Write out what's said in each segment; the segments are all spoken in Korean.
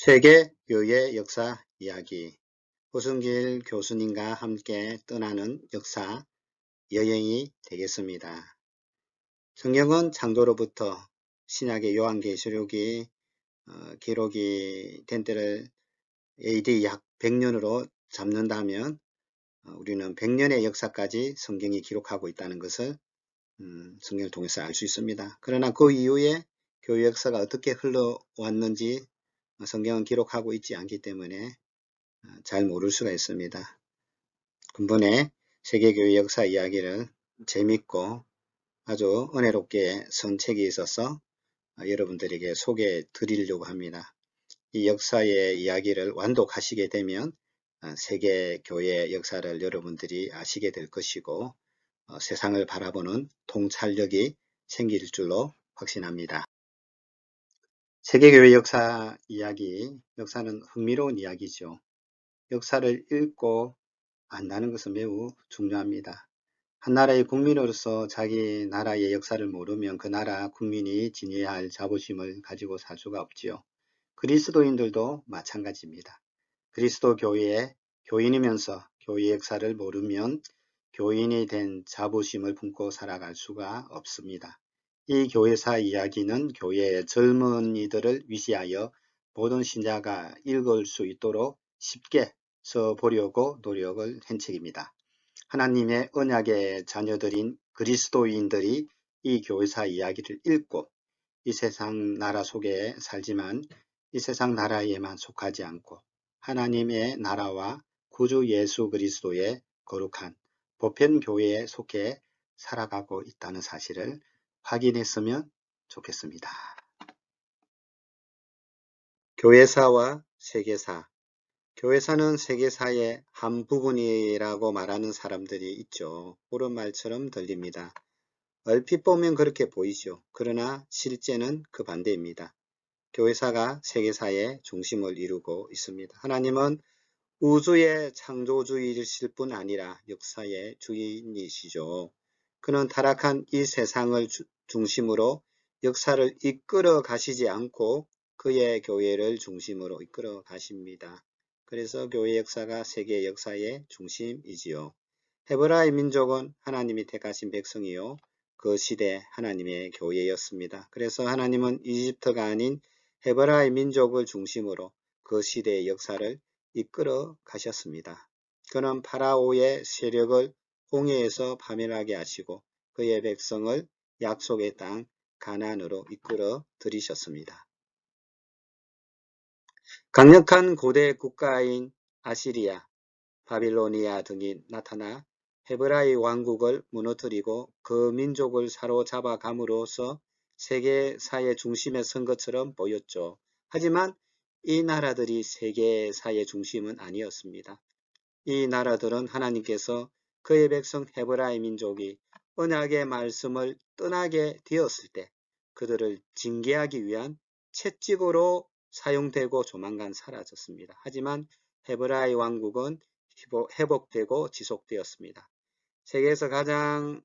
세계 교회 역사 이야기 호승길 교수님과 함께 떠나는 역사 여행이 되겠습니다. 성경은 창조로부터 신약의 요한계시록이 어, 기록이 된 때를 AD 약 100년으로 잡는다면 어, 우리는 100년의 역사까지 성경이 기록하고 있다는 것을 음, 성경을 통해서 알 수 있습니다. 그러나 그 이후에 교회 역사가 어떻게 흘러왔는지 성경은 기록하고 있지 않기 때문에 어, 잘 모를 수가 있습니다. 근본에 세계교회 역사 이야기를 재밌고 아주 은혜롭게 쓴 책이 있어서 어, 여러분들에게 소개해 드리려고 합니다. 이 역사의 이야기를 완독하시게 되면 어, 세계교회 역사를 여러분들이 아시게 될 것이고 세상을 바라보는 통찰력이 생길 줄로 확신합니다. 세계교회 역사 이야기, 역사는 흥미로운 이야기죠. 역사를 읽고 안다는 것은 매우 중요합니다. 한 나라의 국민으로서 자기 나라의 역사를 모르면 그 나라 국민이 지녀야 할 자부심을 가지고 살 수가 없지요. 그리스도인들도 마찬가지입니다. 그리스도 교회의 교인이면서 교회 역사를 모르면 교인이 된 자부심을 품고 살아갈 수가 없습니다. 이 교회사 이야기는 교회의 젊은이들을 위시하여 모든 신자가 읽을 수 있도록 쉽게 써보려고 노력을 한 책입니다. 하나님의 언약의 자녀들인 그리스도인들이 이 교회사 이야기를 읽고 이 세상 나라 속에 살지만 이 세상 나라에만 속하지 않고 하나님의 나라와 구주 예수 그리스도의 거룩한 보편 교회에 속해 살아가고 있다는 사실을 확인했으면 좋겠습니다. 교회사와 세계사 교회사는 세계사의 한 부분이라고 말하는 사람들이 있죠. 옳은 말처럼 들립니다. 얼핏 보면 그렇게 보이죠. 그러나 실제는 그 반대입니다. 교회사가 세계사의 중심을 이루고 있습니다. 하나님은 우주의 창조주이실 뿐 아니라 역사의 주인이시죠. 그는 타락한 이 세상을 중심으로 역사를 이끌어 가시지 않고 그의 교회를 중심으로 이끌어 가십니다. 그래서 교회 역사가 세계 역사의 중심이지요. 헤브라이 민족은 하나님이 택하신 백성이요. 그 시대 하나님의 교회였습니다. 그래서 하나님은 이집트가 아닌 헤브라이 민족을 중심으로 그 시대의 역사를 이끌어 가셨습니다. 그는 파라오의 세력을 홍해에서 파멸하게 하시고 그의 백성을 약속의 땅 가난으로 이끌어 들이셨습니다. 강력한 고대 국가인 아시리아, 바빌로니아 등이 나타나 헤브라이 왕국을 무너뜨리고 그 민족을 사로잡아 감으로써 세계사의 중심에 선 것처럼 보였죠. 하지만 이 나라들이 세계사의 중심은 아니었습니다. 이 나라들은 하나님께서 그의 백성 헤브라이 민족이 언약의 말씀을 떠나게 되었을 때 그들을 징계하기 위한 채찍으로 사용되고 조만간 사라졌습니다. 하지만 헤브라이 왕국은 회복되고 지속되었습니다. 세계에서 가장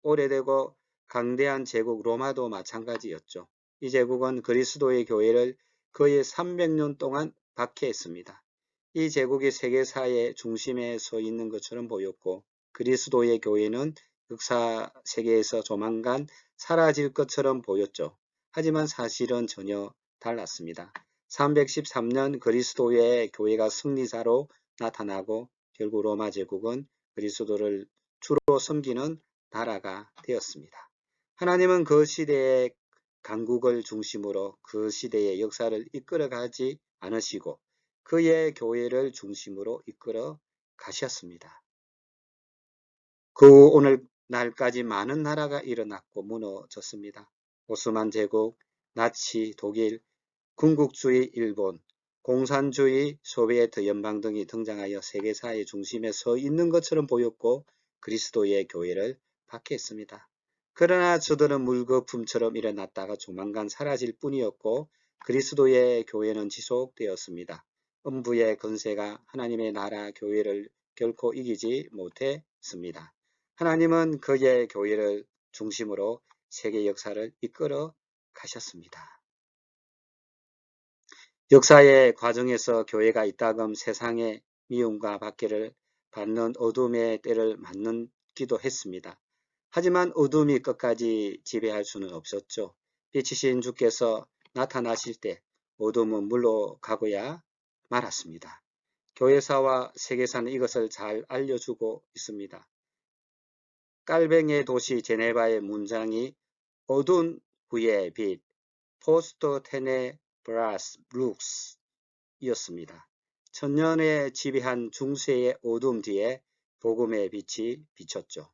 오래되고 강대한 제국 로마도 마찬가지였죠. 이 제국은 그리스도의 교회를 거의 300년 동안 박해했습니다. 이 제국이 세계사의 중심에 서 있는 것처럼 보였고 그리스도의 교회는 역사 세계에서 조만간 사라질 것처럼 보였죠. 하지만 사실은 전혀 달랐습니다. 313년 그리스도의 교회가 승리자로 나타나고 결국 로마 제국은 그리스도를 주로 섬기는 나라가 되었습니다. 하나님은 그 시대의 강국을 중심으로 그 시대의 역사를 이끌어 가지 않으시고 그의 교회를 중심으로 이끌어 가셨습니다. 그 오늘 날까지 많은 나라가 일어났고 무너졌습니다. 오스만 제국, 나치, 독일, 군국주의 일본, 공산주의 소비에트 연방 등이 등장하여 세계사의 중심에 서 있는 것처럼 보였고 그리스도의 교회를 박해했습니다. 그러나 저들은 물거품처럼 일어났다가 조만간 사라질 뿐이었고 그리스도의 교회는 지속되었습니다. 음부의 건세가 하나님의 나라 교회를 결코 이기지 못했습니다. 하나님은 그의 교회를 중심으로 세계 역사를 이끌어 가셨습니다. 역사의 과정에서 교회가 이따금 세상의 미움과 박해를 받는 어둠의 때를 맞는 기도 했습니다. 하지만 어둠이 끝까지 지배할 수는 없었죠. 빛이신 주께서 나타나실 때 어둠은 물러가고야 말았습니다. 교회사와 세계사는 이것을 잘 알려주고 있습니다. 깔뱅의 도시 제네바의 문장이 어두운 후의 빛, 포스트 테네브라스 룩스 이었습니다. 천년에 지배한 중세의 어둠 뒤에 복음의 빛이 비쳤죠.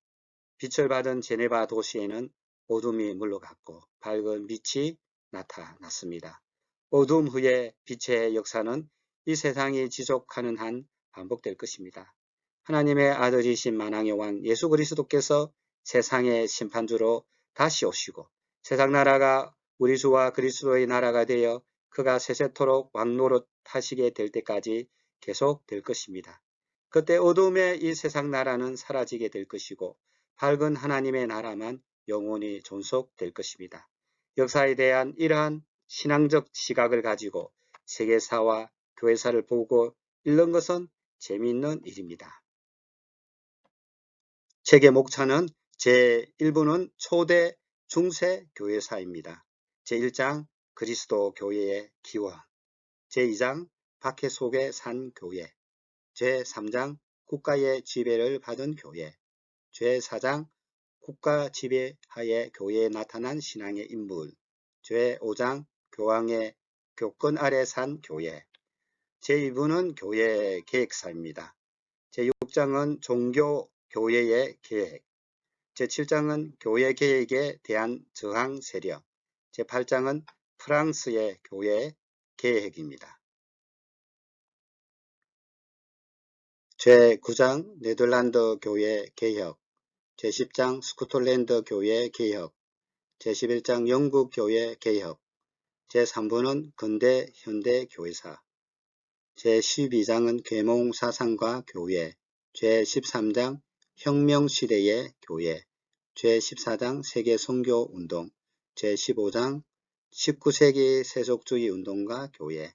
빛을 받은 제네바 도시에는 어둠이 물러갔고 밝은 빛이 나타났습니다. 어둠 후의 빛의 역사는 이 세상이 지속하는 한 반복될 것입니다. 하나님의 아들이신 만왕의 왕 예수 그리스도께서 세상의 심판주로 다시 오시고 세상 나라가 우리 주와 그리스도의 나라가 되어 그가 세세토록 왕노릇 하시게 될 때까지 계속 될 것입니다. 그때 어둠의 이 세상 나라는 사라지게 될 것이고 밝은 하나님의 나라만 영원히 존속될 것입니다. 역사에 대한 이러한 신앙적 시각을 가지고 세계사와 교회사를 보고 읽는 것은 재미있는 일입니다. 책의 목차는 제1부는 초대 중세 교회사입니다. 제1장 그리스도 교회의 기원. 제2장 박해 속의 산 교회. 제3장 국가의 지배를 받은 교회. 제4장 국가 지배하에 교회에 나타난 신앙의 인물. 제5장 교황의 교권 아래 산 교회. 제2부는 교회 계획사입니다. 제6장은 종교 교회의 계획. 제7장은 교회 계획에 대한 저항 세력. 제8장은 프랑스의 교회 계획입니다. 제9장 네덜란드 교회 개혁. 제10장 스코틀랜드 교회 개혁. 제11장 영국 교회 개혁. 제3부는 근대 현대 교회사. 제12장은 계몽 사상과 교회. 제13장 혁명시대의 교회 제14장 세계선교운동 제15장 19세기 세속주의 운동과 교회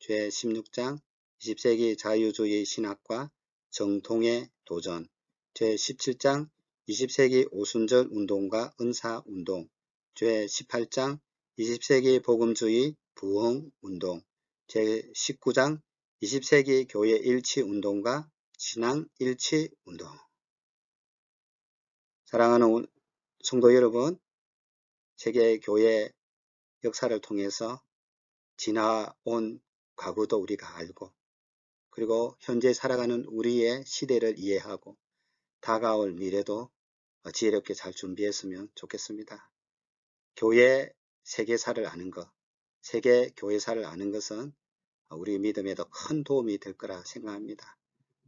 제16장 20세기 자유주의 신학과 정통의 도전 제17장 20세기 오순절 운동과 은사 운동 제18장 20세기 복음주의 부흥 운동 제19장 20세기 교회 일치 운동과 신앙 일치 운동 사랑하는 성도 여러분 세계 교회 역사를 통해서 지나온 과거도 우리가 알고 그리고 현재 살아가는 우리의 시대를 이해하고 다가올 미래도 지혜롭게 잘 준비했으면 좋겠습니다. 교회 세계사를 아는 것, 세계 교회사를 아는 것은 우리 믿음에도 큰 도움이 될 거라 생각합니다.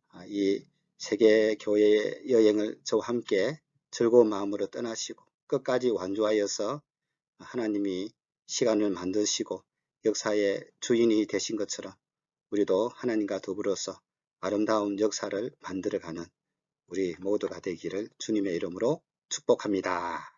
아, 이 세계 교회 여행을 저와 함께 즐거운 마음으로 떠나시고 끝까지 완주하여서 하나님이 시간을 만드시고 역사의 주인이 되신 것처럼 우리도 하나님과 더불어서 아름다운 역사를 만들어가는 우리 모두가 되기를 주님의 이름으로 축복합니다.